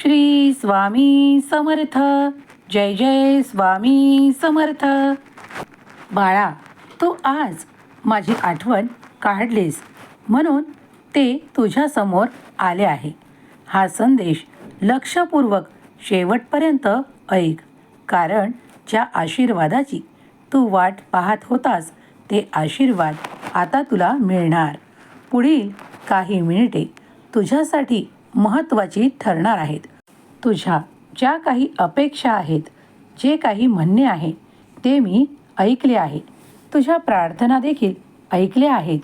श्री स्वामी समर्थ. जय जय स्वामी समर्थ. बाळा तू आज माझी आठवण काढलीस म्हणून ते तुझ्यासमोर आले आहे. हा संदेश लक्षपूर्वक शेवटपर्यंत ऐक. कारण ज्या आशीर्वादाची तू वाट पाहत होतास ते आशीर्वाद आता तुला मिळणार. पुढील काही मिनिटे तुझ्यासाठी महत्त्वाची ठरणार आहेत. तुझ्या ज्या काही अपेक्षा आहेत जे काही म्हणणे आहे ते मी ऐकले आहे. तुझ्या प्रार्थना देखील ऐकल्या आहेत.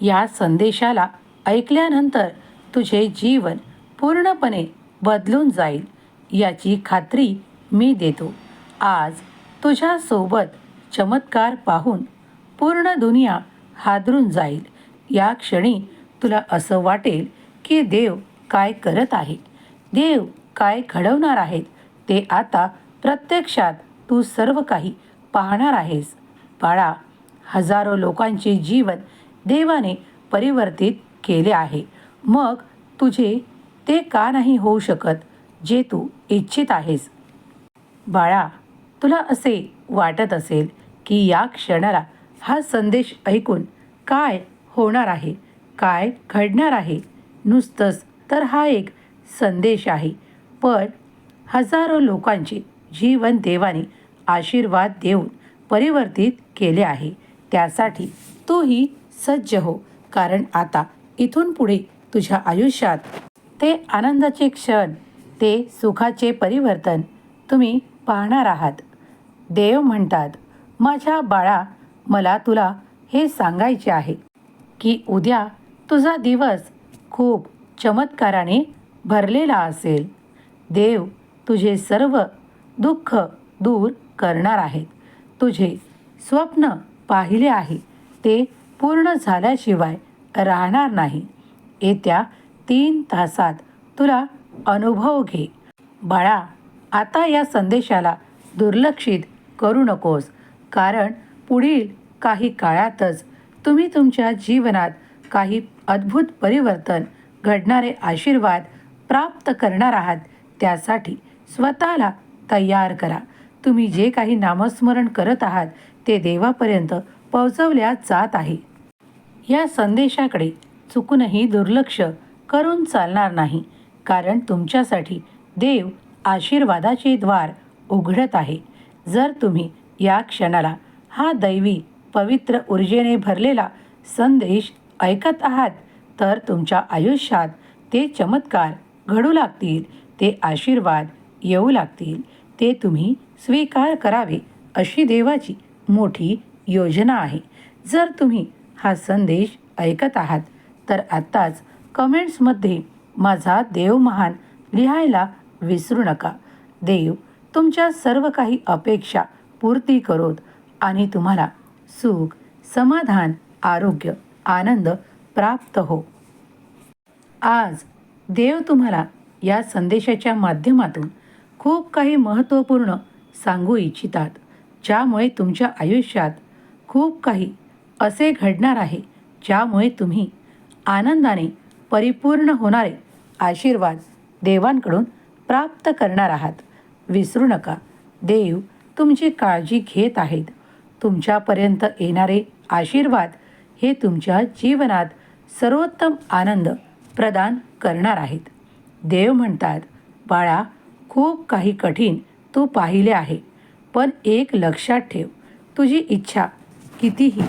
या संदेशाला ऐकल्यानंतर तुझे जीवन पूर्णपणे बदलून जाईल याची खात्री मी देतो. आज तुझ्यासोबत चमत्कार पाहून पूर्ण दुनिया हादरून जाईल. या क्षणी तुला असं वाटेल की देव काय करत आहे. देव काय घडवणार आहेत ते आता प्रत्यक्षात तू सर्व काही पाहणार आहेस. बाळा हजारो लोकांचे जीवन देवाने परिवर्तित केले आहे. मग तुझे ते का नाही होऊ शकत जे तू इच्छित आहेस? बाळा तुला असे वाटत असेल की या क्षणाला हा संदेश ऐकून काय होणार आहे काय घडणार आहे? नुसतंच तर हा एक संदेश आहे. पण हजारो लोकांचे जीवन देवाने आशीर्वाद देऊन परिवर्तित केले आहे. त्यासाठी तूही सज्ज हो. कारण आता इथून पुढे तुझ्या आयुष्यात ते आनंदाचे क्षण ते सुखाचे परिवर्तन तुम्ही पाहणार आहात. देव म्हणतात माझ्या बाळा मला तुला हे सांगायचे आहे की उद्या तुझा दिवस खूप चमत्काराने भरलेला असेल. देव तुझे सर्व दुःख दूर करणार आहेत तुझे स्वप्न पाहिले आहे. ते पूर्ण झाल्याशिवाय राहणार नाही. येत्या तीन तासात तुला अनुभव घे. बाळा आता या संदेशाला दुर्लक्षित करू नकोस कारण पुढील काही काळातच तुम्ही तुमच्या जीवनात काही अद्भुत परिवर्तन घडणारे आशीर्वाद प्राप्त करणार आहात त्यासाठी स्वतःला तयार करा. तुम्ही जे काही नामस्मरण करत आहात ते देवापर्यंत पोहोचवल्या जात आहे. या संदेशाकडे चुकूनही दुर्लक्ष करून चालणार नाही कारण तुमच्यासाठी देव आशीर्वादाचे द्वार उघडत आहे. जर तुम्ही या क्षणाला हा दैवी पवित्र ऊर्जेने भरलेला संदेश ऐकत आहात तर तुमच्या आयुष्यात ते चमत्कार घडू लागतील ते आशीर्वाद येऊ लागतील ते तुम्ही स्वीकार करावे अशी देवाची मोठी योजना आहे. जर तुम्ही हा संदेश ऐकत आहात तर आत्ताच कमेंट्समध्ये माझा देव महान लिहायला विसरू नका. देव तुमच्या सर्व काही अपेक्षा पूर्ती करोत आणि तुम्हाला सुख समाधान आरोग्य आनंद प्राप्त हो. आज देव तुम्हाला या संदेशाच्या माध्यमातून खूप काही महत्त्वपूर्ण सांगू इच्छितात ज्यामुळे तुमच्या आयुष्यात खूप काही असे घडणार आहे ज्यामुळे तुम्ही आनंदाने परिपूर्ण होणारे आशीर्वाद देवांकडून प्राप्त करणार आहात. विसरू नका. देव तुमची काळजी घेत आहेत. तुमच्यापर्यंत येणारे आशीर्वाद हे तुमच्या जीवनात सर्वोत्तम आनंद प्रदान करणार आहेत. देव म्हणतात बाळा खूप काही कठीण तू पाहिले आहे पण एक लक्षात ठेव तुझी इच्छा कितीही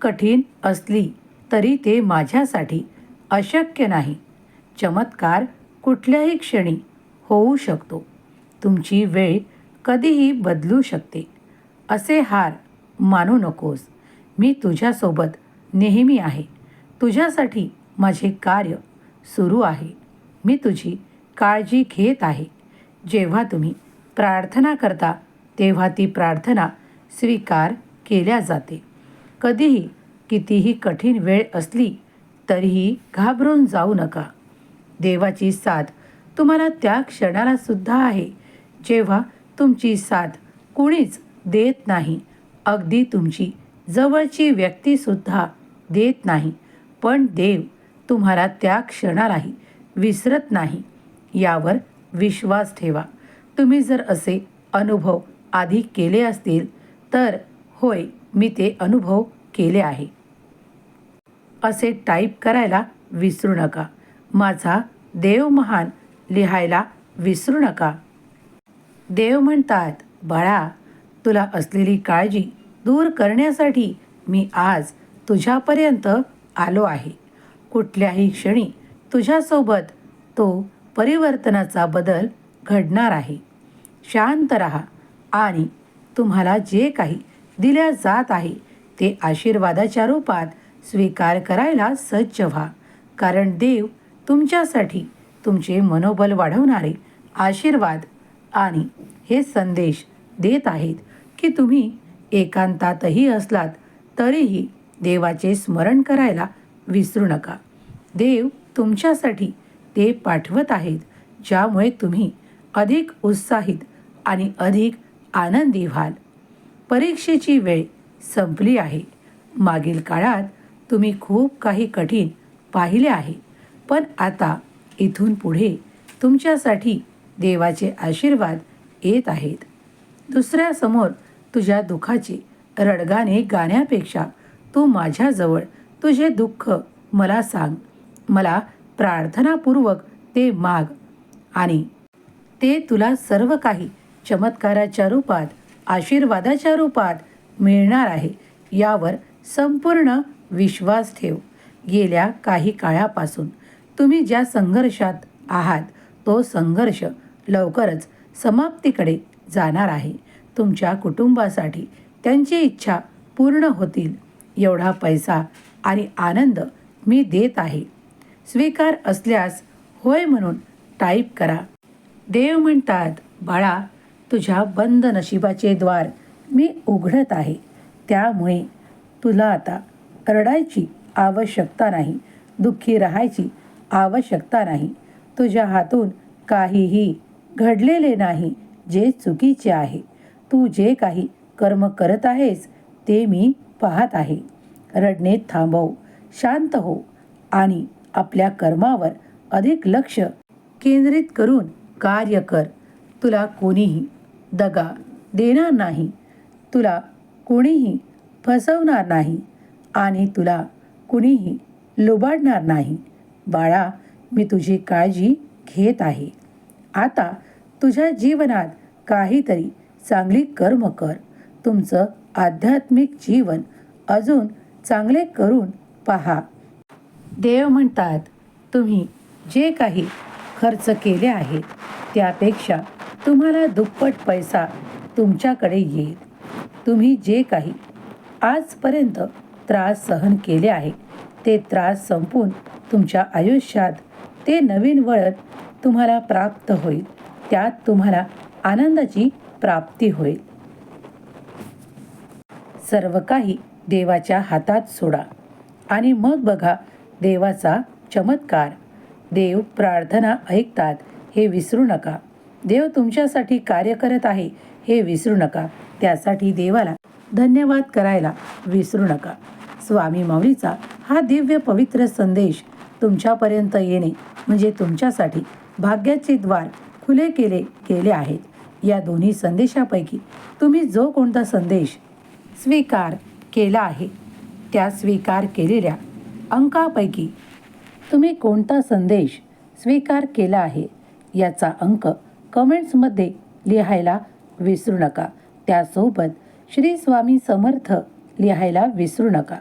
कठीण असली तरी ते माझ्यासाठी अशक्य नाही. चमत्कार कुठल्याही क्षणी होऊ शकतो. तुमची वेळ कधीही बदलू शकते. असे हार मानू नकोस. मी तुझ्यासोबत नेहमी आहे. तुझ्यासाठी माझे कार्य सुरू आहे. मी तुझी काळजी घेत आहे. जेव्हा तुम्ही प्रार्थना करता तेव्हा ती प्रार्थना स्वीकार केल्या जाते. कधीही कितीही कठीण वेळ असली तरीही घाबरून जाऊ नका. देवाची साथ तुम्हाला त्या क्षणाला सुद्धा आहे जेव्हा तुमची साथ कुणीच देत नाही. अगदी तुमची जवळची व्यक्तीसुद्धा देत नाही पण देव तुम्हाला त्या क्षणालाही विसरत नाही. यावर विश्वास ठेवा. तुम्ही जर असे अनुभव आधी केले असतील तर होय मी ते अनुभव केले आहे. असे टाईप करायला विसरू नका. माझा देव महान लिहायला विसरू नका. देव म्हणतात बाळा तुला असलेली काळजी दूर करण्यासाठी मी आज तुझ्यापर्यंत आलो आहे. कुठल्याही क्षणी तुझ्यासोबत तो परिवर्तनाचा बदल घडणार आहे. शांत रहा आणि तुम्हाला जे काही दिल्या जात आहे ते आशीर्वादाच्या रूपात स्वीकार करायला सज्ज व्हा. कारण देव तुमच्यासाठी तुमचे मनोबल वाढवणारे आशीर्वाद आणि हे संदेश देत आहेत की तुम्ही एकांतातही असलात तरीही देवाचे स्मरण करायला विसरू नका. देव तुमच्यासाठी ते पाठवत आहेत ज्यामुळे तुम्ही अधिक उत्साहित आणि अधिक आनंदी व्हाल. परीक्षेची वेळ संपली आहे. मागील काळात तुम्ही खूप काही कठीण पाहिले आहे पण आता इथून पुढे तुमच्यासाठी देवाचे आशीर्वाद येत आहेत. दुसऱ्यासमोर तुझ्या दुःखाचे रडगाणे गाण्यापेक्षा तू माझ्याजवळ तुझे दुःख मला सांग. मला प्रार्थनापूर्वक ते माग. आणि ते तुला सर्व काही चमत्काराच्या रूपात आशीर्वादाच्या रूपात मिळणार आहे. यावर संपूर्ण विश्वास ठेव. गेल्या काही काळापासून तुम्ही ज्या संघर्षात आहात तो संघर्ष लवकरच समाप्तीकडे जाणार आहे. तुमच्या कुटुंबासाठी त्यांची इच्छा पूर्ण होतील. एवढा पैसा आणि आनंद मी देत आहे. स्वीकार असल्यास होय म्हणून टाईप करा. देव म्हणतात बाळा तुझ्या बंद नशिबाचे द्वार मी उघडत आहे. त्यामुळे तुला आता रडायची आवश्यकता नाही दुःखी राहायची आवश्यकता नाही. तुझ्या हातून काहीही घडलेले नाही जे चुकीचे आहे. तू जे काही कर्म करत आहेस ते मी पाहत आहे. रडणे थांबव. शांत हो आणि आपल्या कर्मावर अधिक लक्ष केंद्रित करून कार्य कर. तुला कोणीही दगा देणार नाही. तुला कोणीही फसवणार नाही आणि तुला कुणीही लुबाडणार नाही. बाळा मी तुझी काळजी घेत आहे. आता तुझ्या जीवनात काहीतरी चांगली कर्म कर. तुमचं आध्यात्मिक जीवन अजून चांगले करून पहा. देव म्हणतात तुम्ही जे काही खर्च केले आहेत त्यापेक्षा तुम्हाला दुप्पट पैसा तुमच्याकडे येईल. तुम्ही जे काही आजपर्यंत त्रास सहन केले आहे ते त्रास संपून तुमच्या आयुष्यात ते नवीन वळण तुम्हाला प्राप्त होईल. त्यात तुम्हाला आनंदाची प्राप्ती होईल. सर्व काही देवाच्या हातात सोडा. आणि मग बघा देवाचा चमत्कार. देव प्रार्थना ऐकतात हे विसरू नका. देव तुमच्यासाठी कार्य करत आहे हे विसरू नका. त्यासाठी देवाला धन्यवाद करायला विसरू नका. स्वामी माऊलीचा हा दिव्य पवित्र संदेश तुमच्यापर्यंत येणे म्हणजे तुमच्यासाठी भाग्याचे द्वार खुले केले गेले आहेत. या दोन्ही संदेशापैकी तुम्ही जो कोणता संदेश स्वीकार केला आहे. त्या स्वीकार केलेल्या अंकापैकी तुम्ही कोणता संदेश स्वीकार केला आहे? याचा अंक कमेंट्समध्ये लिहायला विसरू नका. त्यासोबत श्री स्वामी समर्थ लिहायला विसरू नका.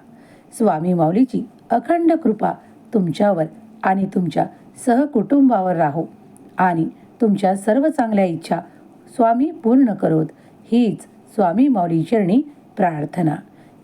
स्वामी माऊलीची अखंड कृपा तुमच्यावर आणि तुमच्या सहकुटुंबावर राहो आणि तुमच्या सर्व चांगल्या इच्छा स्वामी पूर्ण करोत. हीच स्वामी माऊली चरणी प्रार्थना.